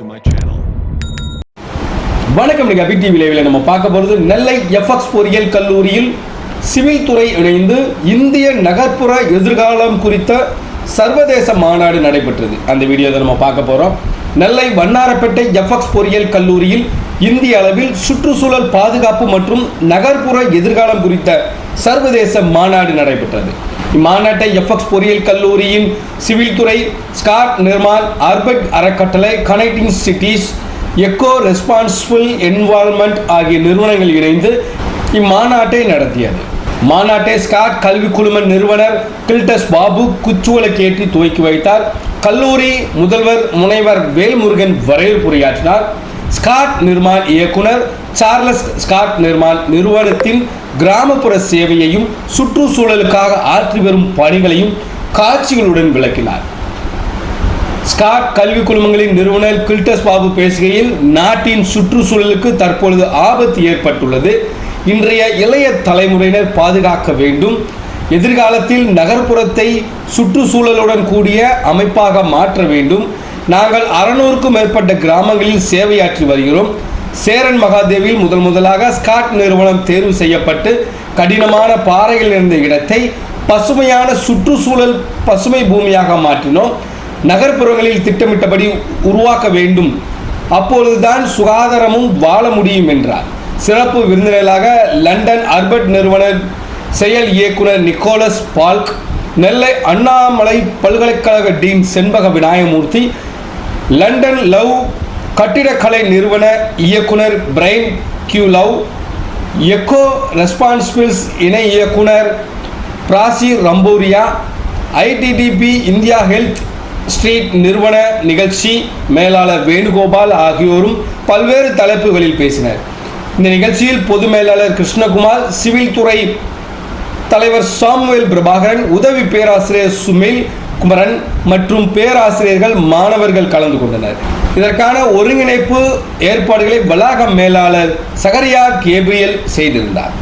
to my channel. வணக்கம் நீங்கள் அபிக் TV நம்ம பார்க்க போகிறது நெல்லை எஃப்எக்ஸ் பொறியியல் கல்லூரியில் சிவில் துறை இணைந்து இந்திய நகர்ப்புற எதிர்காலம் குறித்த சர்வதேச மாநாடு நடைபெற்றது. அந்த வீடியோ நம்ம பார்க்க போகிறோம் நெல்லை வண்ணாரப்பேட்டை எஃப்எக்ஸ் பொறியியல் கல்லூரியில் இந்திய அளவில் சுற்றுச்சூழல் பாதுகாப்பு மற்றும் நகர்ப்புற எதிர்காலம் குறித்த சர்வதேச மாநாடு நடைபெற்றது. இம்மாநாட்டை எஃப்எக்ஸ் பொறியியல் கல்லூரியின் சிவில் துறை ஸ்காட் நிர்மால் அர்பட் அறக்கட்டளை connecting cities eco responsible environment ஆகிய நிறுவனங்கள் இணைந்து இம்மாநாட்டை நடத்தியது. மாநாட்டை ஸ்காட் கல்வி குழும நிறுவனர் கில்டஸ் பாபு குச்சுவலக்கேற்றி துவக்கி வைத்தார். கல்லூரி முதல்வர் முனைவர் வேல்முருகன் வரவேற்புரையாற்றினார் ஸ்காட் நிர்மால் இயக்குனர் சார்லஸ் ஸ்காட் நிர்மால் நிறுவனத்தின் கிராமப்புற சேவையையும் சுற்றுச்சூழலுக்காக ஆற்றி வரும் பணிகளையும் காட்சிகளுடன் விளக்கினார். ஸ்காட் கல்வி குழுமங்களின் நிறுவனர் கில்டஸ் பாபு பேசுகையில் நாட்டின் சுற்றுச்சூழலுக்கு தற்பொழுது ஆபத்து ஏற்பட்டுள்ளது. இன்றைய இளைய தலைமுறையினர் பாதுகாக்க வேண்டும். எதிர்காலத்தில் நகர்ப்புறத்தை சுற்றுச்சூழலுடன் கூடிய அமைப்பாக மாற்ற வேண்டும். நாங்கள் அறநூறுக்கும் மேற்பட்ட கிராமங்களில் சேவையாற்றி வருகிறோம். சேரன் மகாதேவில் முதல் முதலாக ஸ்காட் நிறுவனம் தேர்வு செய்யப்பட்டு கடினமான பாறைகள் இருந்த இடத்தை பசுமையான சுற்றுச்சூழல் பசுமை பூமியாக மாற்றினோம். நகர்ப்புறங்களில் திட்டமிட்டபடி உருவாக்க வேண்டும். அப்பொழுதுதான் சுகாதாரமும் வாழ முடியும் என்றார். சிறப்பு விருந்தினராக லண்டன் அர்பட் நிறுவன செயல் இயக்குனர் நிக்கோலஸ் பால்க் நெல்லை அண்ணாமலை பல்கலைக்கழக dean Shenbaga Vinayagamoorthy London Love கட்டிடக்கலை நிறுவன இயக்குனர் Brian Q Love eco responsibles இணை இயக்குனர் பிராசி ரம்போரியா ஐடிடிபி இந்தியா ஹெல்த் ஸ்ட்ரீட் நிறுவன நிகழ்ச்சி மேலாளர் வேணுகோபால் ஆகியோரும் பல்வேறு தலைப்புகளில் பேசினர். இந்த நிகழ்ச்சியில் பொது மேலாளர் கிருஷ்ணகுமார் சிவில் துறை தலைவர் சாமுவேல் பிரபாகரன் உதவி பேராசிரியர் சுமில் குமரன் மற்றும் பேராசிரியர்கள் மாணவர்கள் கலந்து கொண்டனர். இதற்கான ஒருங்கிணைப்பு ஏற்பாடுகளை வளாக மேலாளர் சகரியா கேப்ரியல் செய்திருந்தார்.